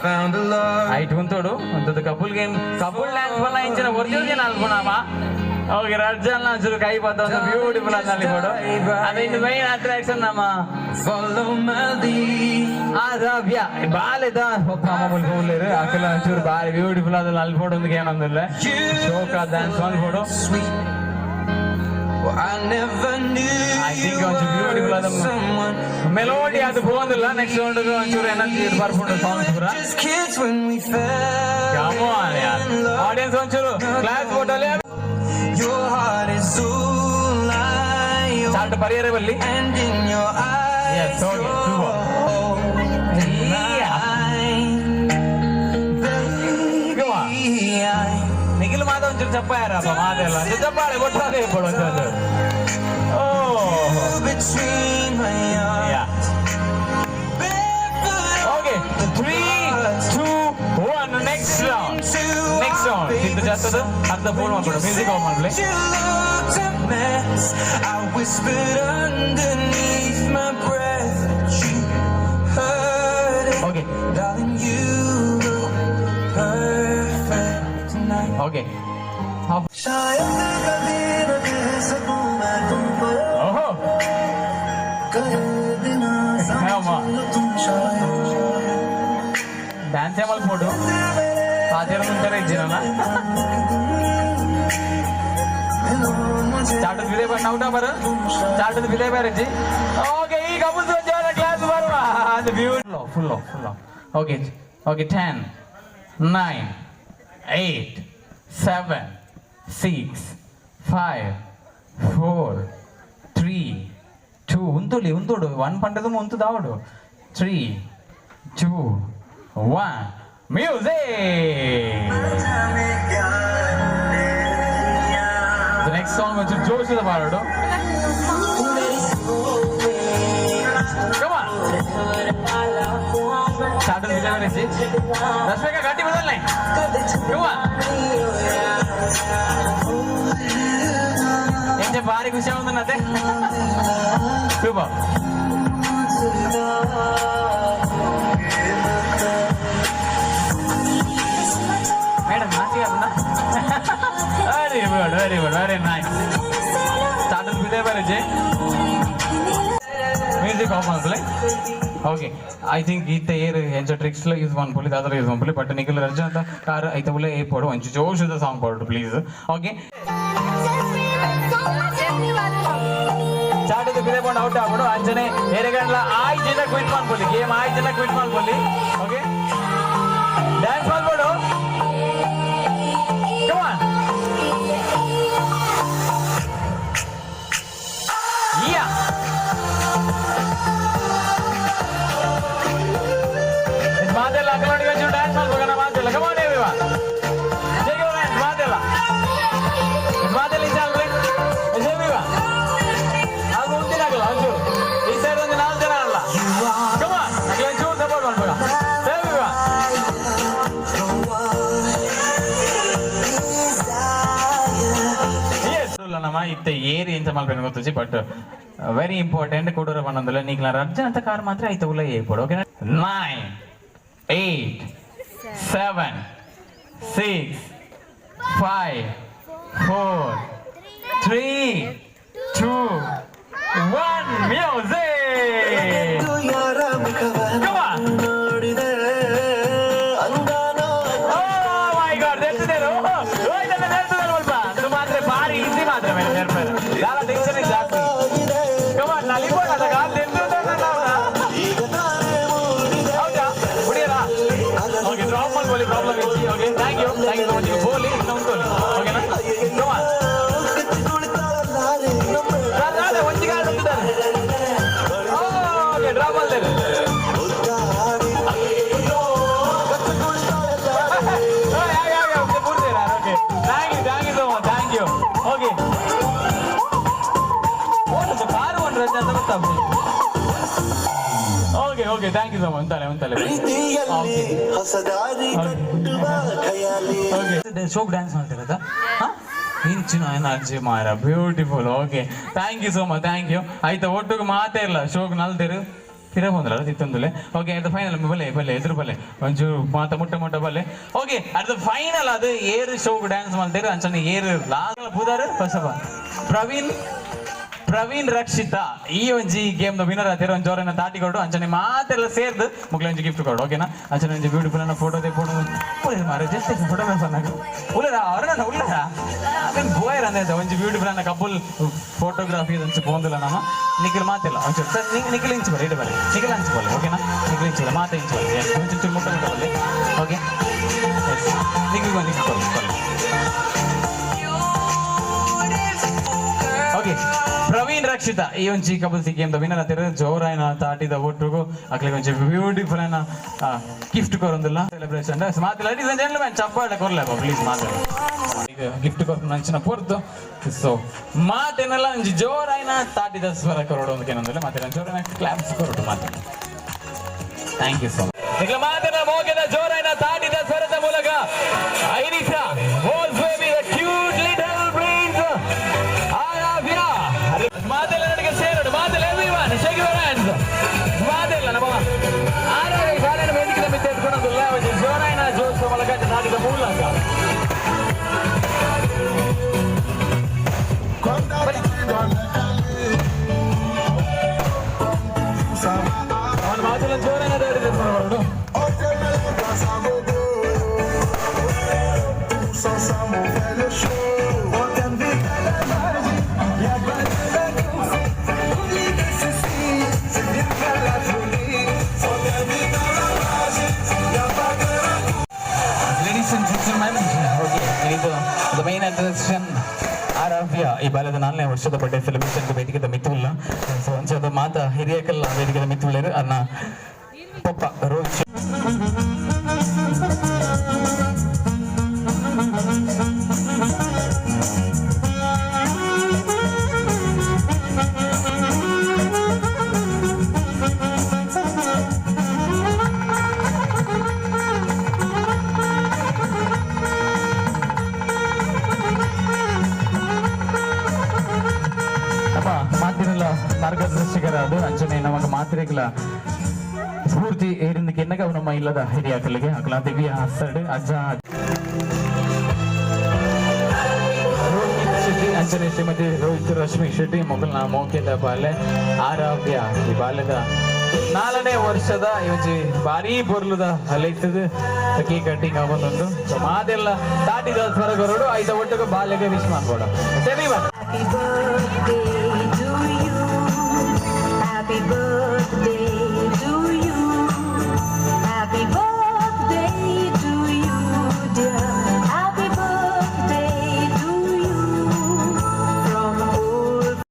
found a love. Eight ಕುಂತೋಡು ಒಂತದ್ದು ಕಪುಲ್ game ಕಪುಲ್ dance ಬಲ್ಲ ಇಂಚಿನ original ಜನ ಅಲ್ಪುಣಮ್ಮ ಓಕೆ ರಜ್ಜಲ್ ಚೂರು ಕೈ ಬತ್ತ ಒಂದು ಬ್ಯೂಟಿಫುಲ್ ಅಂತ ಅಲ್ಲಿ ಕೊಡು ಅದು ಇನ್ನು ಮೈನ್ ಅಟ್ರಾಕ್ಷನ್ ನಮ್ಮ Follow my lead. ಆ ರವ್ಯ ಬಾಲೆದ ಒಪ್ಪ ಮಾಮೂಲು ಕೂಲೇರು ಅಕ್ಕಲ ಚೂರು ಬಾರಿ ಬ್ಯೂಟಿಫುಲ್ ಅದಲ್ಲ ಅಲ್ಲಿ ಫೋಟೋ ಒಂದು ಏನೊಂದಿಲ್ಲ ಶೋಕ ಡ್ಯಾನ್ಸ್ ಒಂದು photo Sweet. Well, I never knew I think melody ಅದ್ಭುತ ಅಲ್ಲ ನೆಕ್ಸ್ಟ್ राउंडಗೂಂಚು ಒಂಚೂರು ತಿಡ್ ಬರ್ಕೊಂಡ ಸಾಂಗ್ಸ್ ಗುರು ಕ್ಯಾಮೋ ಆಲಿಯಾ ಆಡಿಯನ್ಸ್ ಅಂಶುರು ಕ್ಲಾಸ್ ಬೋಡೋಲೇ ಯೋ ಹಾರಿಸೂ ಲೈ ಯೋ ಚಾರ್ಟ್ ಪರಿಯರೇ ಬಲ್ಲಿ. ಎಂಜಿನ yo I yes so go ಆ ಇಯಾ ನಿಖಿಲ್ ಮಾಧವ್ ಅಂಶುರು చెప్పಾರಪ್ಪ ಮಾತೆಲ್ಲ ಜೋದಪಾಡಿ ಬೋಡಾ ಬೇಡ ಪಡೋ the phone on, music on, play. You looked a mess. I whispered underneath my breath that you heard it. Okay. Darling, you look perfect tonight. Okay. How? Oh. Uh-huh. Hell, ma. Dance, I'm all photo. ಆಚರಣೆ ಮುಂಚೆನೆ ಇದ್ದೀನಲ್ಲ ಚಾಟದ ವಿಲೇ ಬೇಡ ಔಟ ಬರ ಚಾಟದ ವಿಲೇ ಬೇರೆಜ್ಜಿ okay ಈಗ ಅಬುದು ಜೋರ class ಬರುವ ಅದು beautiful full full okay okay 10 9 8 7 6 5 4 3 2 ఉంతులి ఉంతుడు 1 పంటదు ఉంతుదావుడు 3 2 1 Music! The next song which is Josh is about. Come on! Started with the message. That's why I got it. Come on! ఏంటి భారీ ఖుషి ఉందన్నదే సూపర్ మేడం మంచిగా ఉందా very good very good very nice start Vijay బరేజీ music of ಮಾಡ್ಕೊಳ್ಳಿ okay I think ಈತ air ಎಂಚ tricks use ಮಾಡ್ಕೊಳ್ಳಿ ದಾದರ use ಮಾಡ್ಕೊಳ್ಳಿ but Nikhil ರಜಾ ಅಂತ ಕಾರ್ ಐತ ಉಳ್ಳೆ ಏ ಪೋಡು ಒಂಚು ಜೋಶದ ಸಾಂಗ್ ಪಾಡು ಪ್ಲೀಸ್ ಓಕೆ ಚಾಟದ ಬಿದೆ ಬಂದು ಔಟ್ ಆಗ್ಬಿಡು ಅಂಚನೆ ಎರೆಗಂಡ್ಲ ಆಯ್ ಜನ ಕ್ವಿಟ್ ಮಾಡ್ಕೊಳ್ಳಿ ಗೇಮ್ ಆಯ್ ಜನ ಕ್ವಿಟ್ ಮಾಡ್ಕೊಳ್ಳಿ ಓಕೆ ಡ್ಯಾನ್ಸ್ ಮಾಡ್ಬೋಡು కారణమా ఇంత ఏరి ఇంత మళ్ళీ పెనుకొచ్చి బట్ వెరీ ఇంపార్టెంట్ కొడూరు పనందులో నీకు రజ్జన్ అంత కారు మాత్రం అయితే ఊళ్ళో చేయకూడదు ఓకేనా nine eight seven six five four three two one music Okay, drop one volley problem is here. Okay, thank you. Thank you so much. Volley. Okay thank you so much ತಲೆ ಅಂತಾನೆ ತಲೆ. Okay ಶೋಕ್ dance ಮಾಡ್ತಿರೋದ? ಇಂಚಿನ energy ಮಾರ beautiful okay thank you so much thank you ಆಯ್ತಾ ಒಟ್ಟಿಗೆ ಮಾತೇ ಇಲ್ಲ. ಶೋಕ್ ನಲ್ದಿರು. ತಿರ ಬಂದ್ರಲ್ಲ ತಿತ್ತೊಂದುಲೆ? ಓಕೆ ಅದು ಫೈನಲ್ ಬಲೆ ಬಲೆ ಎದುರು ಬಲೆ ಒಂಚೂರು ಮಾತ ಮುಟ್ಟ ಮುಟ್ಟ ಬಲೆ ಓಕೆ ಅದು ಫೈನಲ್ ಅದು. ಏರು ಶೋಕ್ ಡ್ಯಾನ್ಸ್ ಮಾಡ್ತೀರಿ ಅಂಚನೆ ಏರು ಲಾಗಲ ಬುಧಾರ ಫಸ್ಟ್ ಪ್ರವೀಣ್ ಪ್ರವೀಣ್ ರಕ್ಷಿತ ಈ ಒಂಜಿ ಗೇಮ್ ದ ವಿನರ್ ಆತಿರ ಒಂದು ಜೋರನ್ನ ದಾಟಿ ಕೊಡು ಅಂಚನೆ ಮಾತೆಲ್ಲ ಸೇರ್ದು ಮುಗ್ಲೆ ಒಂಜಿ ಗಿಫ್ಟ್ ಕೊಡು ಓಕೆನಾ ಅಂಚನೆ ಒಂಜಿ ಬ್ಯೂಟಿಫುಲ್ ಅನ್ನ ಫೋಟೋ ತೆಕ್ಕೊಂಡು ಉಳ್ಳ ಮಾರ ಜಸ್ಟ್ ಫೋಟೋ ನಾಗ ಉಳ್ಳರ ಅವ್ರನ್ನ ಉಳ್ಳರ ಅದನ್ನ ಬೋಯರ್ ಅಂದ ಒಂಜಿ ಬ್ಯೂಟಿಫುಲ್ ಅನ್ನ ಕಪಲ್ ಫೋಟೋಗ್ರಾಫಿ ಒಂಚು ಪೋಂದಿಲ್ಲ ನಮ್ಮ ನಿಖಿಲ್ ಮಾತಿಲ್ಲ, ಒಂಚೂರು ಸರ್ ನಿಖಿಲ್ ಇಂಚು ಬರಲಿ ಇಡ ಬರಲಿ ನಿಖಿಲ್ ಹಂಚು ಬರಲಿ ಓಕೆನಾ ನಿಖಿಲ್ ಇಂಚು ಬರಲಿ ಮಾತೆ ಇಂಚು ಬರಲಿ ಒಂಚೂರು ಚೂರು ಮುಟ್ಟ ಮುಟ್ಟ ಬರಲಿ ಓಕೆ ನಿಖಿಲ್ ಬಂದು ನಿಖಿಲ್ ಪ್ರವೀಣ್ ರಕ್ಷಿತ. ಈ ಒಂಜಿ ಕಬಲ್ ಸಿ ಗೇಮ್ ದ ವಿನರ್ ಆತಿರ ಅಂತ ತಾಟಿದ ಒಟ್ಟಿಗೂ ಅಕ್ಲಿಗೆ ಒಂಚಿ ಬ್ಯೂಟಿಫುಲ್ ಏನ ಗಿಫ್ಟ್ ಕೊರೊಂದಿಲ್ಲ ಸೆಲೆಬ್ರೇಷನ್ ಮಾತು ಲೇಡೀಸ್ ಅಂಡ್ ಜೆಂಟ್ಲ್ಮನ್ ಚಪ್ಪಾಳೆ ಕೊರ್ಲೇಪ ಪ್ಲೀಸ್ ಮಾತಾಡ. ಈಗ ಗಿಫ್ಟ್ ಕೊರ್ತು ನಂಚಿನ ಪೊರ್ತು. ಸೊ ಮಾತೇನೆಲ್ಲ ಒಂಜಿ ಜೋರಾಯ್ನ ತಾಟಿದ ಸ್ವರ ಕೊರಡು ಅಂತ ಏನಂದ್ರೆ ಮತ್ತೆ ಜೋರಾಯ್ನ ಕ್ಲಾಪ್ಸ್ ಕೊರಡು ಮಾತಾಡ ಥ್ಯಾಂಕ್ ಯು ಸೊ ಮಚ್ ಮಾತಿನ ಮೋಗಿದ ಜೋರಾಯ್ನ ತಾಟಿದ ಆರಾಧ್ಯ ಈ ಬಾಲ್ಯದ ನಾಲ್ಕನೇ ವರ್ಷದ ಬಡ್ಡೆ ಸೆಲೆಬ್ರೇಷನ್ಗೆ ವೇದಿಕೆದ ಮಿತುಲ್ಲ ಸೊ ಒಂಚದ ಮಾತ ಹಿರಿಯಕಲ್ಲ ವೇದಿಕೆದ ಮಿತ್ತುಳ್ಳರು ಅನ್ನ ಪಪ್ಪ ರೋಹಿತ್ ಮಾರ್ಗದರ್ಶಕರಾದ ಅಂಜನೆ ನಮಗ ಮಾತ್ರೆಗಳ ಸ್ಫೂರ್ತಿ ಏರಿಂದ ಕೆನ್ನಗ ನಮ್ಮ ಇಲ್ಲದ ಹಿರಿಯಾಕಲಿಗೆ ಅಕಲ ದಿವ್ಯ ಹಸ್ಸಡ್ ಅಜ್ಜ. ಅಂಜನೆ ಶ್ರೀಮತಿ ರೋಹಿತ್ ರಶ್ಮಿ ಶೆಟ್ಟಿ ಮೊಗಲ್ನ ಮೋಕೆದ ಬಾಲ್ಯ, ಆರಾಧ್ಯ ಈ ಬಾಲ್ಯದ ನಾಲ್ಕನೇ ವರ್ಷದ ಯೋಜಿ ಭಾರಿ ಬೊರ್ಲುದ ಹಲೈತದ ಅಕ್ಕಿ ಕಟ್ಟಿಂಗ್ ಸೊ, ಮಾದೆಲ್ಲ ದಾಟಿದ ಸ್ವರಗರುಡು ಐದ ಒಟ್ಟಿಗೆ ಬಾಲ್ಯಗೆ ವಿಶ್ ಮಾಡ್ಬೋಡ ಸರಿ ಬಾ